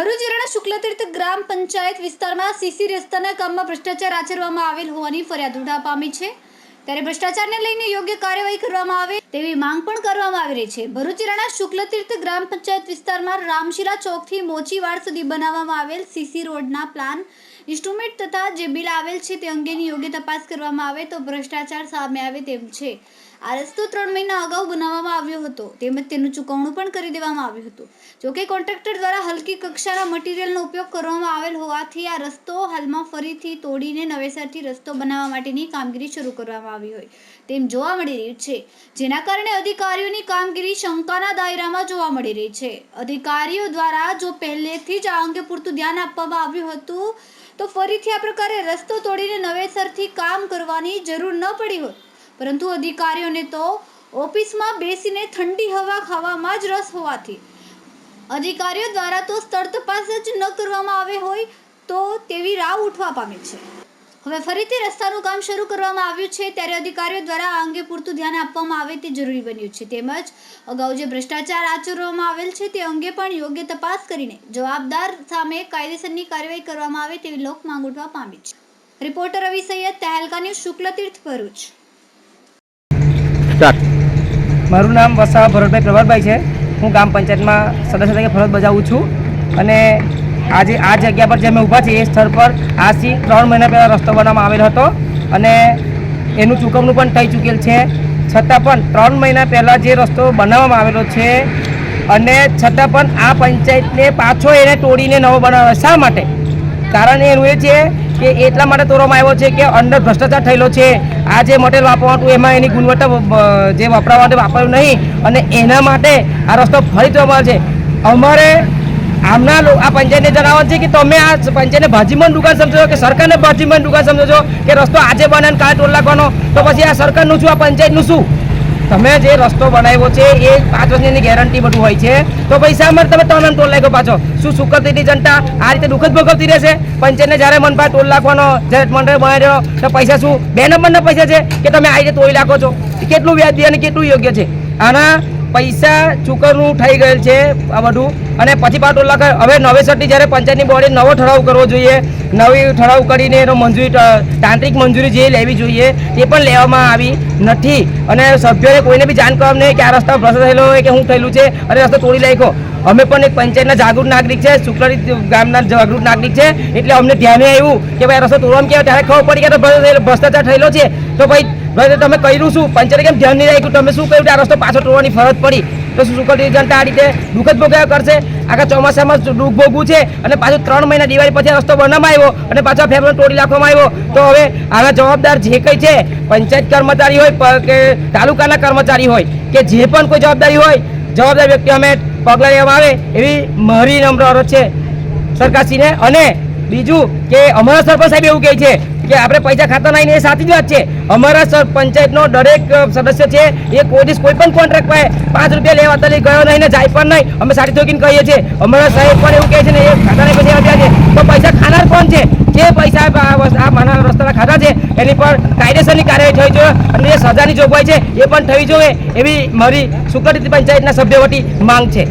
ભરૂચ જિલ્લાના શુક્લતીર્થ ગ્રામ પંચાયત વિસ્તારમાં સીસી રસ્તાના કામમાં ભ્રષ્ટાચાર આચરવામાં આવેલ હોવાની ફરિયાદ ઉઠા પામી છે. ત્યારે ભ્રષ્ટાચારને લઈને યોગ્ય કાર્યવાહી કરવામાં આવે તેવી માંગ પણ કરવામાં આવી રહી છે. ભરૂચ જિલ્લાના શુક્લતીર્થ ગ્રામ પંચાયત વિસ્તારમાં રામશીલા ચોકથી મોચીવાડ સુધી બનાવવામાં આવેલ સીસી રોડના પ્લાન ઇન્સ્ટ્રુમેન્ટ તથા જે બિલ આવેલ છે તે અંગેની યોગ્ય તપાસ કરવામાં આવે તો ભ્રષ્ટાચાર સામે આવે તેમ છે. આ રસ્તો ત્રણ મહિના અગાઉ બનાવવામાં આવ્યો હતો. તેમજ તેનું ચૂકવણું પણ કરી દેવામાં આવ્યું હતું. જોકે કોન્ટ્રાક્ટર દ્વારા હલકી કક્ષાના મટીરિયલનો ઉપયોગ કરવામાં આવેલ હોવાથી આ રસ્તો હાલમાં ફરીથી તોડીને નવેસરથી રસ્તો બનાવવા માટેની કામગીરી શરૂ કરવામાં આવી હોય. તેમ જોવા મળી રહ્યું છે. જેના કારણે અધિકારીઓની કામગીરી શંકાના દાયરામાં જોવા મળી રહી છે. અધિકારીઓ દ્વારા જો પહેલેથી જ આ અંગે પૂરતું ધ્યાન આપવામાં આવ્યું હતું, તો ફરીથી આ પ્રકારે રસ્તો તોડીને નવેસરથી કામ કરવાની જરૂર ન પડી હોત. પરંતુ અધિકારીઓને તો ઓફિસમાં બેસીને ઠંડી હવા ખાવામાં જ રસ હોવાથી. અધિકારીઓ દ્વારા તો સ્થળ તપાસ જ ન કરવામાં આવે હોય તો તેવી રાવ ઉઠવા પામે છે. હવે ફરીથી રસ્તાનું કામ શરૂ કરવામાં આવ્યું છે ત્યારે અધિકારીઓ દ્વારા આ અંગે પૂરતું ધ્યાન આપવામાં આવે તે જરૂરી બન્યું છે. તેમજ અગાઉ જે ભ્રષ્ટાચાર આચરવામાં આવેલ છે તે અંગે પણ યોગ્ય તપાસ કરીને જવાબદાર સામે કાયદેસરની કાર્યવાહી કરવામાં આવે તેવી લોક માંગ ઉઠવા પામી છે. Reporter Ravi Saiyed Tehelka news Shuklatirth Bharuch. Start મારું નામ વસાવા ભરતભાઈ પ્રભાતભાઈ છે. હું ગ્રામ પંચાયતમાં સદસ્ય તરીકે ફરજ બજાવું છું. અને આજે આ જગ્યા પર જે અમે ઊભા છીએ એ સ્થળ પર આજથી ત્રણ મહિના પહેલાં રસ્તો બનાવવામાં આવેલો હતો. અને એનું ચૂકવણું પણ થઈ ચૂકેલ છે. છતાં પણ ત્રણ મહિના પહેલાં જે રસ્તો બનાવવામાં આવેલો છે અને છતાં પણ આ પંચાયતને પાછો એને તોડીને નવો બનાવે શા માટે? કારણ એનું એ છે કે એટલા માટે તોરવામાં આવ્યો છે કે અંદર ભ્રષ્ટાચાર થયેલો છે. આ જે મટેરિયલ વાપરવાનું હતું, એમાં એની ગુણવત્તા જે વાપરવા માટે વાપર્યું નહીં અને એના માટે આ રસ્તો ફરી તોડવામાં આવે છે. અમારે આમના આ પંચાયતને જણાવવાનું છે કે તમે આ પંચાયતને ભાજીમાં દુકાન સમજો કે સરકારને ભાજીમાં દુકાન સમજો છો કે રસ્તો આજે બને કાલે ટોલ નાખવાનો? તો પછી આ સરકારનું શું, આ પંચાયતનું શું? તમે જે રસ્તો બનાવ્યો છે, એ પાંચ વર્ષની ગેરંટી બધું હોય છે. તો પૈસા અમારે તમે ત્રણ ટોલ નાખ્યો પાછો. શું સુકરતી જનતા આ રીતે દુઃખદ ભોગવતી રહેશે? પંચાયતને જ્યારે મન પાસે ટોલ નાખવાનો, જ્યારે મંડળ બનાવ્યો તો પૈસા શું? બે નંબરના પૈસા છે કે તમે આ રીતે તોડી નાખો છો? કેટલું વ્યાજબી અને કેટલું યોગ્ય છે? આના પૈસા ચૂકવણું થઈ ગયેલ છે આ બધું. અને પછી પાટો લખે હવે નવેસરથી જ્યારે પંચાયતની બોડી નવો ઠરાવ કરવો જોઈએ, નવી ઠરાવ કરીને એનો મંજૂરી તાંત્રિક મંજૂરી જે લેવી જોઈએ તે પણ લેવામાં આવી નથી. અને સભ્યોને કોઈને બી જાણ કરવા નહીં કે આ રસ્તા ભ્રષ્ટ થયેલો હોય કે શું થયેલું છે અને રસ્તો તોડી નાખ્યો. અમે પણ એક પંચાયતના જાગૃત નાગરિક છે શુક્લરી ગામના જાગૃત નાગરિક છે, એટલે અમને ધ્યાને આવ્યું કે ભાઈ રસ્તો તોડવામાં કેવા ત્યારે ખબર પડી કે ભ્રષ્ટાચાર થયેલો છે. તો ભાઈ ભાઈ તમે કર્યું શું? પંચરે કેમ ધ્યાન નહીં રાખ્યું? તમે શું કર્યું? આ રસ્તો પાછો તોડવાની ફરજ પડી. તો શું સુકલરી જનતા આ રીતે દુઃખ જ ભોગવ્યા કરશે? આખા ચોમાસામાં દુઃખ ભોગવું છે? અને પાછું ત્રણ મહિના દિવાળી પછી રસ્તો બનાવવામાં આવ્યો અને પાછો ફેબ્રુઆરી તોડી નાખવામાં આવ્યો. તો હવે આના જવાબદાર જે કંઈ છે, પંચાયત કર્મચારી હોય કે તાલુકાના કર્મચારી હોય, કે જે પણ કોઈ જવાબદારી હોય, જવાબદાર વ્યક્તિ અમે પગલાં લેવામાં આવે એવી મારી નમ્ર અરજ છે સરકારશ્રીને. અને બીજું કે અમારા સરપંચ સાહેબ એવું કહે છે કે આપણે પૈસા ખાતા નહીં એ સાચી જ વાત છે. અમારા પંચાયતનો દરેક સદસ્ય છે, એ કોઈ કોઈ પણ કોન્ટ્રાક્ટ પાસે પાંચ રૂપિયા લેવા તલી ગયો નહીં ને જાય પણ નહીં. અમે સાડી ચોકીને કહીએ છીએ. અમારા સાહેબ પણ એવું કહે છે ને, એ ખાતાને પૈસા આપ્યા છે. તો પૈસા ખાનાર કોણ છે? જે પૈસા આ માના રસ્તાના ખાતા છે, એની પર કાયદેસરની કાર્યવાહી થવી જોઈએ અને જે સજાની જોગવાઈ છે, એ પણ થવી જોઈએ એવી મારી સુકરિત પંચાયતના સભ્ય વતી માંગ છે.